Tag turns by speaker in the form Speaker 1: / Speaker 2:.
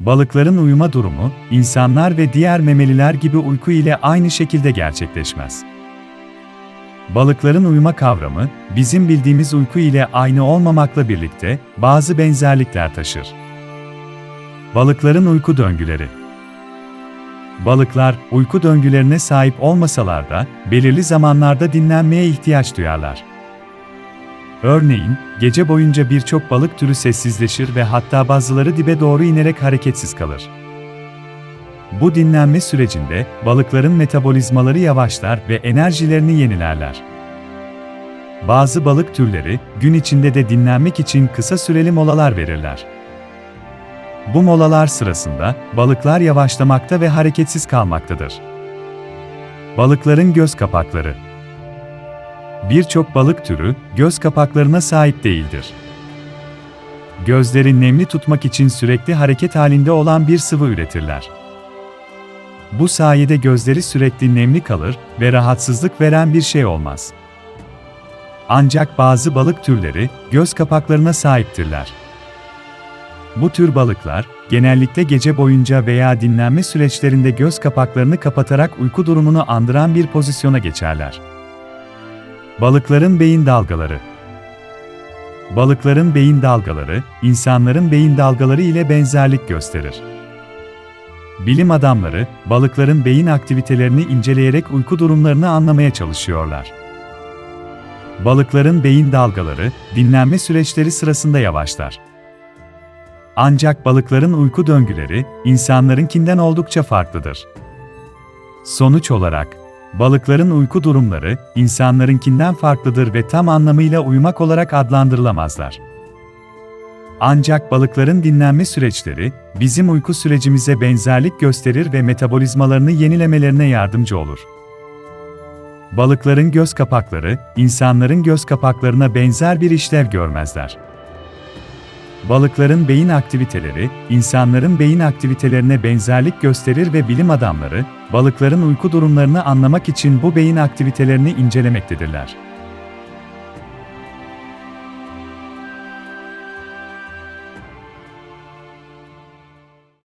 Speaker 1: Balıkların uyuma durumu, insanlar ve diğer memeliler gibi uyku ile aynı şekilde gerçekleşmez. Balıkların uyuma kavramı, bizim bildiğimiz uyku ile aynı olmamakla birlikte bazı benzerlikler taşır. Balıkların uyku döngüleri Balıklar, uyku döngülerine sahip olmasalar da, belirli zamanlarda dinlenmeye ihtiyaç duyarlar. Örneğin, gece boyunca birçok balık türü sessizleşir ve hatta bazıları dibe doğru inerek hareketsiz kalır. Bu dinlenme sürecinde balıkların metabolizmaları yavaşlar ve enerjilerini yenilerler. Bazı balık türleri gün içinde de dinlenmek için kısa süreli molalar verirler. Bu molalar sırasında balıklar yavaşlamakta ve hareketsiz kalmaktadır. Balıkların göz kapakları Birçok balık türü göz kapaklarına sahip değildir. Gözleri nemli tutmak için sürekli hareket halinde olan bir sıvı üretirler. Bu sayede gözleri sürekli nemli kalır ve rahatsızlık veren bir şey olmaz. Ancak bazı balık türleri göz kapaklarına sahiptirler. Bu tür balıklar genellikle gece boyunca veya dinlenme süreçlerinde göz kapaklarını kapatarak uyku durumunu andıran bir pozisyona geçerler. Balıkların beyin dalgaları Balıkların beyin dalgaları, insanların beyin dalgaları ile benzerlik gösterir. Bilim adamları, balıkların beyin aktivitelerini inceleyerek uyku durumlarını anlamaya çalışıyorlar. Balıkların beyin dalgaları, dinlenme süreçleri sırasında yavaşlar. Ancak balıkların uyku döngüleri, insanlarınkinden oldukça farklıdır. Sonuç olarak, balıkların uyku durumları, insanlarınkinden farklıdır ve tam anlamıyla uyumak olarak adlandırılamazlar. Ancak balıkların dinlenme süreçleri, bizim uyku sürecimize benzerlik gösterir ve metabolizmalarını yenilemelerine yardımcı olur. Balıkların göz kapakları, insanların göz kapaklarına benzer bir işlev görmezler. Balıkların beyin aktiviteleri, insanların beyin aktivitelerine benzerlik gösterir ve bilim adamları, balıkların uyku durumlarını anlamak için bu beyin aktivitelerini incelemektedirler.